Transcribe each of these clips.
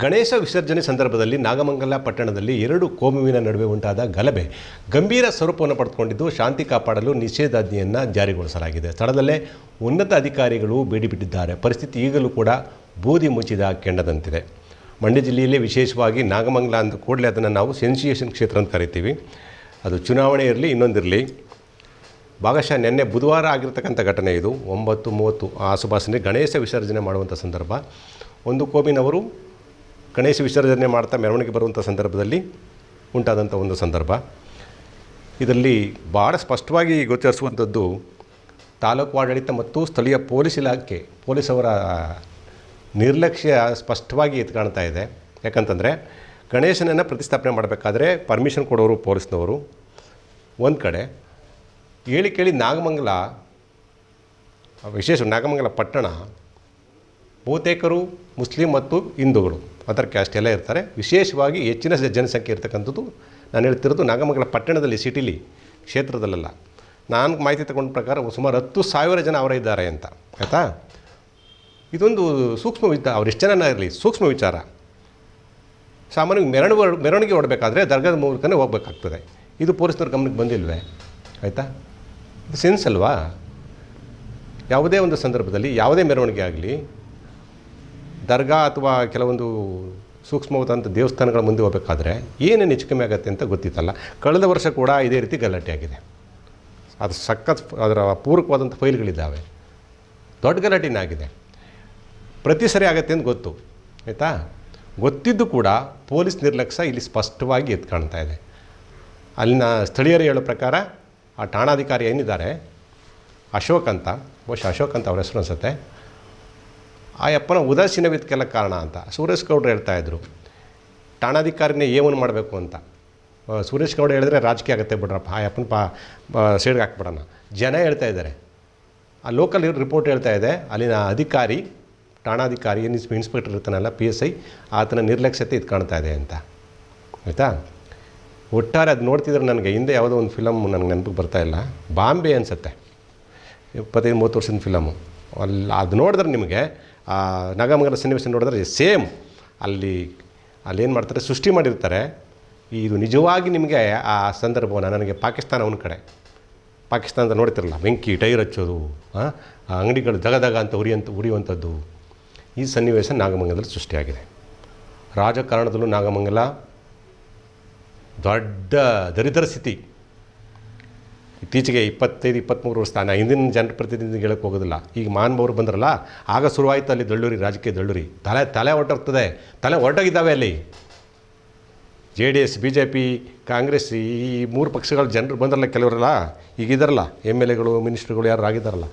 ಗಣೇಶ ವಿಸರ್ಜನೆ ಸಂದರ್ಭದಲ್ಲಿ ನಾಗಮಂಗಲ ಪಟ್ಟಣದಲ್ಲಿ ಎರಡು ಕೋಮುವಿನ ನಡುವೆ ಉಂಟಾದ ಗಲಭೆ. ಗಂಭೀರ ಸ್ವರೂಪವನ್ನು ಪಡೆದುಕೊಂಡಿದ್ದು ಶಾಂತಿ ಕಾಪಾಡಲು ನಿಷೇಧಾಜ್ಞೆಯನ್ನು ಜಾರಿಗೊಳಿಸಲಾಗಿದೆ. ಸ್ಥಳದಲ್ಲೇ ಉನ್ನತ ಅಧಿಕಾರಿಗಳು ಬೇಡಿಬಿಟ್ಟಿದ್ದಾರೆ ಪರಿಸ್ಥಿತಿ ಈಗಲೂ ಕೂಡ ಬೂದಿ ಮುಚ್ಚಿದ ಕೆಂಡದಂತಿದೆ. ಮಂಡ್ಯ ಜಿಲ್ಲೆಯಲ್ಲಿ ವಿಶೇಷವಾಗಿ ನಾಗಮಂಗಲ ಅಂದ ಕೂಡಲೇ ಅದನ್ನು ನಾವು ಸೆನ್ಸಿಯೇಷನ್ ಕ್ಷೇತ್ರ ಅಂತ ಕರಿತೀವಿ. ಅದು ಚುನಾವಣೆ ಇರಲಿ, ಇನ್ನೊಂದಿರಲಿ. ಭಾಗಶಃ ನಿನ್ನೆ ಬುಧವಾರ ಆಗಿರ್ತಕ್ಕಂಥ ಘಟನೆ ಇದು. ಒಂಬತ್ತು ಮೂವತ್ತು ಆಸುಪಾಸಿನಲ್ಲಿ ಗಣೇಶ ವಿಸರ್ಜನೆ ಮಾಡುವಂಥ ಸಂದರ್ಭ. ಒಂದು ಕೋಮಿನವರು ಗಣೇಶ ವಿಸರ್ಜನೆ ಮಾಡ್ತಾ ಮೆರವಣಿಗೆ ಬರುವಂಥ ಸಂದರ್ಭದಲ್ಲಿ ಉಂಟಾದಂಥ ಒಂದು ಸಂದರ್ಭ. ಇದರಲ್ಲಿ ಭಾಳ ಸ್ಪಷ್ಟವಾಗಿ ಗೋಚರಿಸುವಂಥದ್ದು ತಾಲೂಕು ಆಡಳಿತ ಮತ್ತು ಸ್ಥಳೀಯ ಪೊಲೀಸ್ ಇಲಾಖೆ, ಪೊಲೀಸವರ ನಿರ್ಲಕ್ಷ್ಯ ಸ್ಪಷ್ಟವಾಗಿ ಎದ್ದು ಕಾಣ್ತಾ ಇದೆ. ಯಾಕಂತಂದರೆ ಗಣೇಶನನ್ನು ಪ್ರತಿಷ್ಠಾಪನೆ ಮಾಡಬೇಕಾದ್ರೆ ಪರ್ಮಿಷನ್ ಕೊಡೋರು ಪೊಲೀಸ್ನವರು. ಒಂದು ಕಡೆ ಹೇಳಿ ಕೇಳಿ ನಾಗಮಂಗಲ, ವಿಶೇಷ ನಾಗಮಂಗಲ ಪಟ್ಟಣ ಬಹುತೇಕರು ಮುಸ್ಲಿಂ ಮತ್ತು ಹಿಂದೂಗಳು. ಅದರ ಕ್ಯಾಸ್ಟ್ ಎಲ್ಲ ಇರ್ತಾರೆ. ವಿಶೇಷವಾಗಿ ಹೆಚ್ಚಿನ ಜನಸಂಖ್ಯೆ ಇರ್ತಕ್ಕಂಥದ್ದು ನಾನು ಹೇಳ್ತಿರೋದು ನಾಗಮಂಗಲ ಪಟ್ಟಣದಲ್ಲಿ, ಸಿಟಿಲಿ ಕ್ಷೇತ್ರದಲ್ಲೆಲ್ಲ. ನಾನು ಮಾಹಿತಿ ತಗೊಂಡ ಪ್ರಕಾರ ಸುಮಾರು ಹತ್ತು ಸಾವಿರ ಜನ ಅವರೇ ಇದ್ದಾರೆ ಅಂತ. ಆಯಿತಾ? ಇದೊಂದು ಸೂಕ್ಷ್ಮ ವಿಚಾರ ಎಷ್ಟು ಜನ ಇರಲಿ? ಸೂಕ್ಷ್ಮ ವಿಚಾರ. ಸಾಮಾನ್ಯವಾಗಿ ಮೆರವಣಿಗೆ ಮೆರವಣಿಗೆ ಹೊಡಬೇಕಾದ್ರೆ ದರ್ಗಾದ ಮೂಲಕನೇ ಹೋಗ್ಬೇಕಾಗ್ತದೆ. ಇದು ಪೊಲೀಸ್ನವ್ರ ಗಮನಕ್ಕೆ ಬಂದಿಲ್ವೇ? ಆಯಿತಾ? ಇದು ಸೆನ್ಸ್ ಅಲ್ವಾ? ಯಾವುದೇ ಒಂದು ಸಂದರ್ಭದಲ್ಲಿ ಯಾವುದೇ ಮೆರವಣಿಗೆ ಆಗಲಿ ದರ್ಗಾ ಅಥವಾ ಕೆಲವೊಂದು ಸೂಕ್ಷ್ಮವಾದಂಥ ದೇವಸ್ಥಾನಗಳ ಮುಂದೆ ಹೋಗಬೇಕಾದ್ರೆ ಏನೇನು ಹೆಚ್ಚು ಕಮ್ಮಿ ಆಗುತ್ತೆ ಅಂತ ಗೊತ್ತಿತ್ತಲ್ಲ. ಕಳೆದ ವರ್ಷ ಕೂಡ ಇದೇ ರೀತಿ ಗಲಾಟೆ ಆಗಿದೆ. ಅದು ಸಖತ್ ಅದರ ಪೂರಕವಾದಂಥ ಫೈಲ್ಗಳಿದ್ದಾವೆ. ದೊಡ್ಡ ಗಲಾಟೆನೇ ಆಗಿದೆ. ಪ್ರತಿ ಸರಿ ಆಗತ್ತೆ ಅಂತ ಗೊತ್ತು. ಆಯಿತಾ? ಗೊತ್ತಿದ್ದು ಕೂಡ ಪೊಲೀಸ್ ನಿರ್ಲಕ್ಷ್ಯ ಇಲ್ಲಿ ಸ್ಪಷ್ಟವಾಗಿ ಎದ್ದು ಕಾಣ್ತಾ ಇದೆ. ಅಲ್ಲಿನ ಸ್ಥಳೀಯರು ಹೇಳೋ ಪ್ರಕಾರ ಆ ಠಾಣಾಧಿಕಾರಿ ಏನಿದ್ದಾರೆ? ಅಶೋಕ್ ಅಂತ. ಬಹುಶಃ ಅಶೋಕ್ ಅಂತ ಅವ್ರ ಹೆಸರು ಅನ್ಸುತ್ತೆ. ಆ ಅಪ್ಪನ ಉದಾಸೀನವಿದ್ದಕ್ಕೆಲ್ಲ ಕಾರಣ ಅಂತ. ಸುರೇಶ್ ಗೌಡ್ರು ಹೇಳ್ತಾ ಇದ್ದರು ಠಾಣಾಧಿಕಾರಿನೇ ಏನು ಮಾಡಬೇಕು ಅಂತ. ಸುರೇಶ್ ಗೌಡ ಹೇಳಿದ್ರೆ ರಾಜಕೀಯ ಆಗುತ್ತೆ ಬಿಡ್ರಪ್ಪ, ಆ ಅಪ್ಪನ ಪಾ ಸೈಡ್ಗೆ ಹಾಕ್ಬಿಡೋಣ. ಜನ ಹೇಳ್ತಾ ಇದ್ದಾರೆ. ಆ ಲೋಕಲ್ ರಿಪೋರ್ಟ್ ಹೇಳ್ತಾ ಇದೆ, ಅಲ್ಲಿನ ಅಧಿಕಾರಿ, ಠಾಣಾಧಿಕಾರಿ, ಏನು ಇನ್ಸ್ಪೆಕ್ಟರ್ ಇರ್ತಾನಲ್ಲ ಪಿ ಎಸ್ ಐ ಆತನ ನಿರ್ಲಕ್ಷ್ಯತೆ ಇದು ಕಾಣ್ತಾ ಇದೆ ಅಂತ. ಆಯಿತಾ? ಒಟ್ಟಾರೆ ಅದು ನೋಡ್ತಿದ್ರೆ ನನಗೆ ಹಿಂದೆ ಯಾವುದೋ ಒಂದು ಫಿಲಮ್ ನನಗೆ ನೆನಪಿಗೆ ಇಲ್ಲ. ಬಾಂಬೆ ಅನಿಸುತ್ತೆ. ಇಪ್ಪತ್ತೈದು, ಮೂವತ್ತು ವರ್ಷದ ಫಿಲಮು ಅಲ್ಲಿ ಅದು ನೋಡಿದ್ರೆ ನಿಮಗೆ ಆ ನಾಗಮಂಗಲ ಸನ್ನಿವೇಶ ನೋಡಿದ್ರೆ ಸೇಮ್ ಅಲ್ಲಿ ಅಲ್ಲೇನು ಮಾಡ್ತಾರೆ, ಸೃಷ್ಟಿ ಮಾಡಿರ್ತಾರೆ. ಇದು ನಿಜವಾಗಿ ನಿಮಗೆ ಆ ಸಂದರ್ಭವನ್ನು ನನಗೆ ಪಾಕಿಸ್ತಾನ ಅವನ ಕಡೆ, ಪಾಕಿಸ್ತಾನದ ನೋಡ್ತಿರಲ್ಲ, ಬೆಂಕಿ, ಟೈರ್ ಹಚ್ಚೋದು ಅಂಗಡಿಗಳು ದಗ ದಗ ಅಂತ ಉರಿಯಂತ, ಉರಿಯುವಂಥದ್ದು. ಈ ಸನ್ನಿವೇಶ ನಾಗಮಂಗಲದಲ್ಲಿ ಸೃಷ್ಟಿಯಾಗಿದೆ. ರಾಜಕಾರಣದಲ್ಲೂ ನಾಗಮಂಗಲ ದೊಡ್ಡ ದರಿದ್ರ ಸ್ಥಿತಿ. ಇತ್ತೀಚೆಗೆ ಇಪ್ಪತ್ತೈದು ಇಪ್ಪತ್ತ್ಮೂರು ವರ್ಷ ನಾನು ಹಿಂದಿನ ಜನಪ್ರತಿನಿಧಿ ಹೇಳಕ್ಕೆ ಹೋಗೋದಿಲ್ಲ. ಈಗ ಮಾನ್ಭವರು ಬಂದ್ರಲ್ಲ, ಆಗ ಶುರುವಾಯಿತು ಅಲ್ಲಿ ದಳ್ಳೂರಿ, ರಾಜಕೀಯ ದಳ್ಳೂರಿ. ತಲೆ ತಲೆ ಹೊರಟೋಗ್ತದೆ ತಲೆ ಹೊರಟೋಗಿದ್ದಾವೆ ಅಲ್ಲಿ. J D S, B J P, Congress, ಈ ಮೂರು ಪಕ್ಷಗಳ ಜನರು ಬಂದ್ರಲ್ಲ ಕೆಲವರಲ್ಲ, ಈಗ ಇದಾರಲ್ಲ, ಎಂ ಎಲ್ ಎಗಳು, ಮಿನಿಸ್ಟ್ರುಗಳು ಯಾರು ಆಗಿದ್ದಾರಲ್ಲ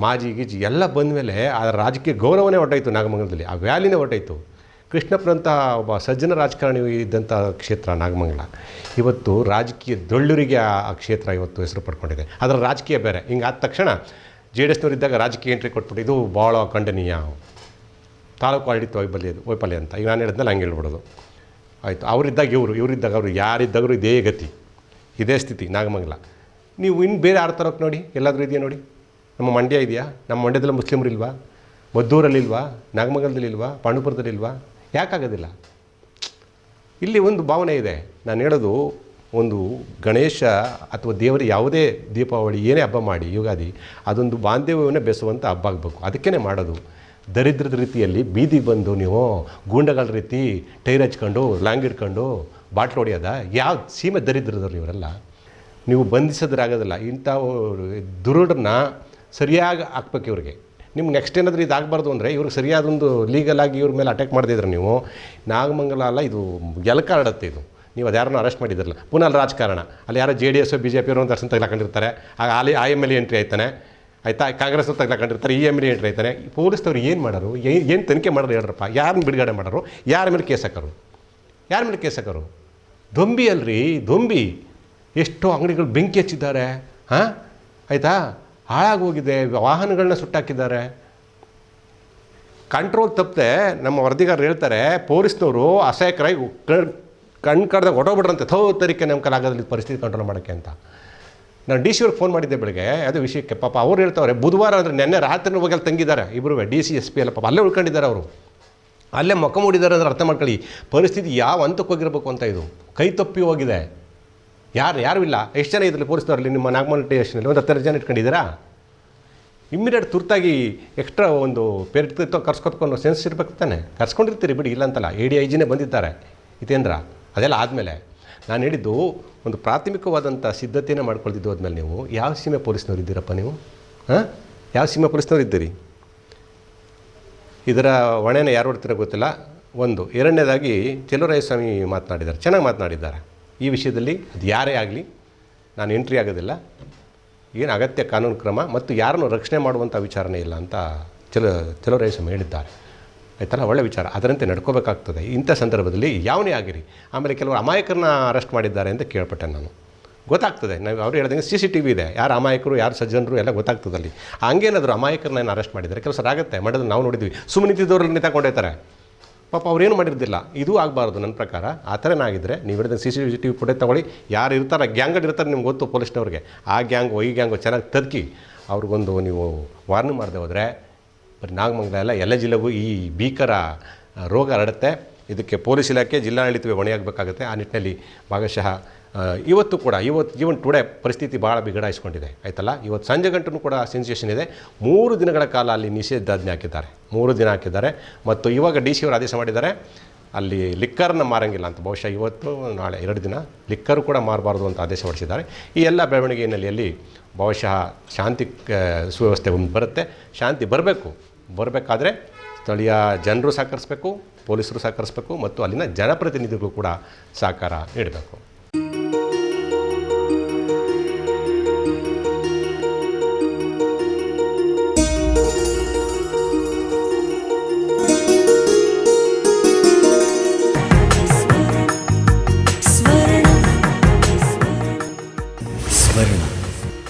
ಮಾಜಿ, ಗೀಜಿ ಎಲ್ಲ ಬಂದ ಮೇಲೆ ಆ ರಾಜಕೀಯ ಗೌರವನೇ ಹೊರಟಾಯ್ತು ನಾಗಮಂಗಲದಲ್ಲಿ. ಆ ವ್ಯಾಲಿನೇ ಹೊರಟಾಯ್ತು ಕೃಷ್ಣಪ್ಪನಂಥ ಒಬ್ಬ ಸಜ್ಜನ ರಾಜಕಾರಣಿ ಇದ್ದಂಥ ಕ್ಷೇತ್ರ, ನಾಗಮಂಗಲ. ಇವತ್ತು ರಾಜಕೀಯ ದೊಳ್ಳುರಿಗೆ ಆ ಕ್ಷೇತ್ರ ಇವತ್ತು ಹೆಸರು ಪಡ್ಕೊಂಡಿದೆ. ಅದರ ರಾಜಕೀಯ ಬೇರೆ. ಹಿಂಗೆ ಆದ ತಕ್ಷಣ ಜೆ ಡಿ ಎಸ್ನವ್ರು ಇದ್ದಾಗ ರಾಜಕೀಯ ಎಂಟ್ರಿ ಕೊಟ್ಬಿಟ್ಟು ಇದು ಭಾಳ ಖಂಡನೀಯ. ತಾಲೂಕು ಆಡಳಿತ ವೈಫಲ್ಯ ವೈಫಲ್ಯ ಅಂತ. ಈಗ ನಾನು ಹೇಳಿದ್ನಲ್ಲ, ಹಂಗೆ ಹೇಳ್ಬಿಡೋದು. ಆಯಿತು, ಅವರಿದ್ದಾಗ ಇವರು, ಇವರಿದ್ದಾಗ ಅವರು ಯಾರಿದ್ದಾಗರೂ ಇದೇ ಗತಿ, ಇದೇ ಸ್ಥಿತಿ, ನಾಗಮಂಗಲ. ನೀವು ಇನ್ನು ಬೇರೆ ಯಾರು ತರೋಕೆ ನೋಡಿ? ಎಲ್ಲಾದರೂ ಇದೆಯಾ ನೋಡಿ? ನಮ್ಮ ಮಂಡ್ಯ ಇದೆಯಾ? ನಮ್ಮ ಮಂಡ್ಯದಲ್ಲಿ ಮುಸ್ಲಿಮರು ಇಲ್ವಾ ಮದ್ದೂರಲ್ಲಿಲ್ವಾ? ನಾಗಮಂಗಲದಲ್ಲಿಲ್ವಾ? ಪಾಂಡುಪುರದಲ್ಲಿಲ್ವಾ? ಯಾಕಾಗೋದಿಲ್ಲ? ಇಲ್ಲಿ ಒಂದು ಭಾವನೆ ಇದೆ. ನಾನು ಹೇಳೋದು ಒಂದು ಗಣೇಶ ಅಥವಾ ದೇವರ ಯಾವುದೇ ದೀಪಾವಳಿ ಏನೇ ಹಬ್ಬ ಮಾಡಿ, ಯುಗಾದಿ, ಅದೊಂದು ಬಾಂಧವ್ಯವನ್ನು ಬೆಸುವಂಥ ಹಬ್ಬ ಆಗಬೇಕು. ಅದಕ್ಕೇ ಮಾಡೋದು. ದರಿದ್ರದ ರೀತಿಯಲ್ಲಿ ಬೀದಿ ಬಂದು ನೀವು ಗೂಂಡಗಳ ರೀತಿ ಟೈರ್ ಹಚ್ಕೊಂಡು, ಲಾಂಗ್ ಇಟ್ಕೊಂಡು ಬಾಟ್ಲು ಹೊಡೆಯೋದ? ಯಾವ ಸೀಮೆ ದರಿದ್ರದವ್ರು ಇವರೆಲ್ಲ? ನೀವು ಬಂಧಿಸೋದ್ರಾಗೋದಿಲ್ಲ. ಇಂಥ ದುರುಡನ್ನ ಸರಿಯಾಗಿ ಹಾಕ್ಬೇಕು ಇವ್ರಿಗೆ. ನಿಮ್ಗೆ ನೆಕ್ಸ್ಟ್ ಏನಾದರೂ ಇದು ಆಗಬಾರ್ದು ಅಂದರೆ ಇವ್ರಿಗೆ ಸರಿಯಾದೊಂದು ಲೀಗಲಾಗಿ ಇವ್ರ ಮೇಲೆ ಅಟ್ಯಾಕ್ ಮಾಡಿದ್ರೆ ನೀವು, ನಾಗಮಂಗಲ ಅಲ್ಲ ಇದು ಎಲ್ಕ ಹರಡುತ್ತೆ ಇದು. ನೀವು ಅದು ಯಾರನ್ನೂ ಅರೆಸ್ಟ್ ಮಾಡಿದ್ರಲ್ಲ. ಪುನಃ ಅಲ್ಲಿ ರಾಜಕಾರಣ. ಅಲ್ಲಿ ಯಾರೋ J D S B J P ಅವರು ದರ್ಶನ ತಗ್ಲಾಕೊಂಡಿರ್ತಾರೆ. ಆಗ ಅಲ್ಲಿ I M L A entry ಆಯ್ತಾನೆ. ಆಯ್ತಾ? Congress ತಗ್ಲಾಕೊಂಡಿರ್ತಾರೆ E M L A entry ಆಯ್ತಾನೆ. Police ಪೊಲೀಸ್ನವ್ರು ಏನು ಮಾಡೋರು? ಏನು ತನಿಖೆ ಮಾಡೋರು ಹೇಳ್ರಪ್ಪ? ಯಾರನ್ನ ಬಿಡುಗಡೆ ಮಾಡೋರು? ಯಾರ ಮೇಲೆ ಕೇಸ್ ಹಾಕೋರು? ಯಾರ ಮೇಲೆ ಕೇಸ್ ಹಾಕೋರು? ದೊಂಬಿ ಅಲ್ರಿ ದೊಂಬಿ ಎಷ್ಟೋ ಅಂಗಡಿಗಳು ಬೆಂಕಿ ಹಚ್ಚಿದ್ದಾರೆ. ಹಾಂ? ಆಯಿತಾ? ಹಾಳಾಗೋಗಿದೆ ವಾಹನಗಳನ್ನ ಸುಟ್ಟಾಕಿದ್ದಾರೆ. ಕಂಟ್ರೋಲ್ ತಪ್ಪದೆ ನಮ್ಮ ವರದಿಗಾರರು ಹೇಳ್ತಾರೆ, ಪೊಲೀಸ್ನವರು ಅಸಹಾಯಕರಾಗಿ ಕಣ್ ಕಡ್ದಾಗ ಹೊಟ್ಟೋಗ್ಬಿಟ್ರಂತೆ ಥೋ, ತರಿಕೆ ನಮ್ಮ ಕಲಾಗದಲ್ಲಿ ಪರಿಸ್ಥಿತಿ ಕಂಟ್ರೋಲ್ ಮಾಡೋಕ್ಕೆ ಅಂತ. ನಾನು ಡಿ ಸಿ ಅವ್ರಿಗೆ ಫೋನ್ ಮಾಡಿದ್ದೆ ಬೆಳಗ್ಗೆ, ಅದು ವಿಷಯಕ್ಕೆ ಪಾಪ ಅವ್ರು ಹೇಳ್ತಾವ್ರೆ, ಬುಧವಾರ ಅಂದರೆ ನೆನ್ನೆ ರಾತ್ರಿ ಹೋಗಿ ತಂಗಿದ್ದಾರೆ ಇಬ್ಬರು ಡಿ ಸಿ, ಎಸ್ ಪಿ ಎಲ್ಲ ಪಾಪ ಅಲ್ಲೇ ಉಳ್ಕೊಂಡಿದ್ದಾರೆ ಅವರು. ಅಲ್ಲೇ ಮೊಕ್ಕ ಮೂಡಿದ್ದಾರೆ ಅಂದ್ರೆ ಅರ್ಥ ಮಾಡ್ಕೊಳ್ಳಿ, ಪರಿಸ್ಥಿತಿ ಯಾವ ಹಂತಕ್ಕೆ ಹೋಗಿರ್ಬೇಕು ಅಂತ ಇದು. ಕೈ ತಪ್ಪಿ ಹೋಗಿದೆ. ಯಾರು ಯಾರು ಇಲ್ಲ. ಎಷ್ಟು ಜನ ಇದ್ರಲ್ಲಿ ಪೊಲೀಸ್ನವರಲ್ಲಿ ನಿಮ್ಮ ನಾಗಮಲ್ ಸ್ಟೇಷನಲ್ಲಿ? ಒಂದು ಹತ್ತರ ಜನ ಇಟ್ಕೊಂಡಿದ್ದೀರಾ? ಇಮ್ಮಿಡಿಯೇಟ್ ತುರ್ತಾಗಿ ಎಕ್ಸ್ಟ್ರಾ ಒಂದು ಪೇರಿಟ್ಟು ಕರ್ಸ್ಕೊತ್ಕೊಂಡು ಸೆನ್ಸ್ ಇರ್ಬೇಕು ತಾನೆ. ಕರ್ಸ್ಕೊಂಡಿರ್ತೀರಿ ಬಿಡಿ ಇಲ್ಲ ಅಂತಲ್ಲ ಎ ಡಿ ಐ ಜಿನೇ ಬಂದಿದ್ದಾರೆ. ಇತೇಂದ್ರ ಅದೆಲ್ಲ ಆದಮೇಲೆ ನಾನು ಹೇಳಿದ್ದು ಒಂದು ಪ್ರಾಥಮಿಕವಾದಂಥ ಸಿದ್ಧತೆಯನ್ನು ಮಾಡ್ಕೊಳ್ತಿದ್ದು ಆದಮೇಲೆ ನೀವು. ಯಾವ ಸೀಮೆ ಪೊಲೀಸ್ನವ್ರು ಇದ್ದೀರಪ್ಪ ನೀವು? ಹಾಂ? ಯಾವ ಸೀಮೆ ಪೊಲೀಸ್ನವ್ರು ಇದ್ದೀರಿ? ಇದರ ಹೊಣೆನ ಯಾರು ಹೊಡ್ತಿರೋ ಗೊತ್ತಿಲ್ಲ. ಒಂದು, ಎರಡನೇದಾಗಿ ಸ್ವಾಮಿ ಮಾತನಾಡಿದ್ದಾರೆ. ಚೆನ್ನಾಗಿ ಮಾತನಾಡಿದ್ದಾರೆ. ಈ ವಿಷಯದಲ್ಲಿ ಅದು ಯಾರೇ ಆಗಲಿ ನಾನು ಎಂಟ್ರಿ ಆಗೋದಿಲ್ಲ. ಏನು ಅಗತ್ಯ ಕಾನೂನು ಕ್ರಮ ಮತ್ತು ಯಾರನ್ನು ರಕ್ಷಣೆ ಮಾಡುವಂಥ ವಿಚಾರಣೆ ಇಲ್ಲ ಅಂತ ಚಲ ಸ್ವಾಮಿ ಹೇಳಿದ್ದಾರೆ. ಆಯ್ತಲ್ಲ? ಒಳ್ಳೆ ವಿಚಾರ. ಅದರಂತೆ ನಡ್ಕೋಬೇಕಾಗ್ತದೆ. ಇಂಥ ಸಂದರ್ಭದಲ್ಲಿ ಯಾವನೇ ಆಗಿರಿ, ಆಮೇಲೆ ಕೆಲವರು ಅಮಾಯಕರನ್ನ ಅರೆಸ್ಟ್ ಮಾಡಿದ್ದಾರೆ ಅಂತ ಕೇಳ್ಪಟ್ಟೆ ನಾನು. ಗೊತ್ತಾಗ್ತದೆ. ನಾವು ಅವ್ರು ಹೇಳ್ದಂಗೆ ಸಿ ಸಿ ಟಿ ವಿ ಇದೆ. ಯಾರು ಅಮಾಯಕರು, ಯಾರು ಸಜ್ಜನರು ಎಲ್ಲ ಗೊತ್ತಾಗ್ತದೆ ಅಲ್ಲಿ. ಹಂಗೇನಾದ್ರು ಅಮಾಯಕರನ್ನ ಏನು ಅರೆಸ್ಟ್ ಮಾಡಿದ್ದಾರೆ? ಕೆಲಸ ಆಗುತ್ತೆ. ಮಾಡೋದು ನಾವು ನೋಡಿದ್ವಿ. ಸುಮ್ಮನೆ ನಿಂತಿದ್ದವ್ರಲ್ಲಿ ನಿಂತಕೊಂಡೋಯ್ತಾರೆ ಪಾಪ ಅವ್ರೇನು ಮಾಡಿರೋದಿಲ್ಲ. ಇದು ಆಗಬಾರ್ದು ನನ್ನ ಪ್ರಕಾರ. ಆ ಥರನಾಗಿದ್ದರೆ ನೀವು ಹೇಳಿದ್ರೆ C C T V footage ತೊಗೊಳ್ಳಿ. ಯಾರು ಇರ್ತಾರೆ ಗ್ಯಾಂಗಲ್ಲಿ ಇರ್ತಾರೆ ನಿಮ್ಗೆ ಗೊತ್ತು ಪೊಲೀಸ್ನವ್ರಿಗೆ ಆ ಗ್ಯಾಂಗು ಈ ಗ್ಯಾಂಗು ಚೆನ್ನಾಗಿ ತರ್ಕಿ ಅವ್ರಿಗೊಂದು ನೀವು ವಾರ್ನಿಂಗ್ ಮಾಡದೆ ಹೋದರೆ, ಬರೀ ನಾಗಮಂಗಲ ಎಲ್ಲ ಎಲ್ಲ ಜಿಲ್ಲೆಗೂ ಈ ಭೀಕರ ರೋಗ ಹರಡುತ್ತೆ. ಇದಕ್ಕೆ ಪೊಲೀಸ್ ಇಲಾಖೆ ಜಿಲ್ಲಾಡಳಿತವೇ ಹೊಣೆಯಾಗಬೇಕಾಗುತ್ತೆ. ಆ ನಿಟ್ಟಿನಲ್ಲಿ ಭಾಗಶಃ ಇವತ್ತು ಕೂಡ ಇವತ್ತು ಈವನ್ ಟುಡೇ ಪರಿಸ್ಥಿತಿ ಭಾಳ ಬಿಗಡಾಯಿಸ್ಕೊಂಡಿದೆ. ಆಯ್ತಲ್ಲ? ಇವತ್ತು ಸಂಜೆ ಗಂಟು ಕೂಡ ಸೆನ್ಸೇಷನ್ ಇದೆ. ಮೂರು ದಿನಗಳ ಕಾಲ ಅಲ್ಲಿ ನಿಷೇಧಾಜ್ಞೆ ಹಾಕಿದ್ದಾರೆ. ಮೂರು ದಿನ ಹಾಕಿದ್ದಾರೆ. ಮತ್ತು ಇವಾಗ ಡಿ ಸಿ ಅವರು ಆದೇಶ ಮಾಡಿದ್ದಾರೆ, ಅಲ್ಲಿ ಲಿಕ್ಕರ್ನ ಮಾರಂಗಿಲ್ಲ ಅಂತ. ಬಹುಶಃ ಇವತ್ತು, ನಾಳೆ ಎರಡು ದಿನ ಲಿಕ್ಕರ್ ಕೂಡ ಮಾರಬಾರ್ದು ಅಂತ ಆದೇಶ ಹೊರಡಿಸಿದ್ದಾರೆ. ಈ ಎಲ್ಲ ಬೆಳವಣಿಗೆ ಹಿನ್ನೆಲೆಯಲ್ಲಿ ಬಹುಶಃ ಶಾಂತಿ ಸುವ್ಯವಸ್ಥೆ ಬರುತ್ತೆ. ಶಾಂತಿ ಬರಬೇಕು. ಬರಬೇಕಾದ್ರೆ ಸ್ಥಳೀಯ ಜನರು ಸಹಕರಿಸಬೇಕು, ಪೊಲೀಸರು ಸಹಕರಿಸಬೇಕು, ಮತ್ತು ಅಲ್ಲಿನ ಜನಪ್ರತಿನಿಧಿಗಳು ಕೂಡ ಸಹಕಾರ ನೀಡಬೇಕು.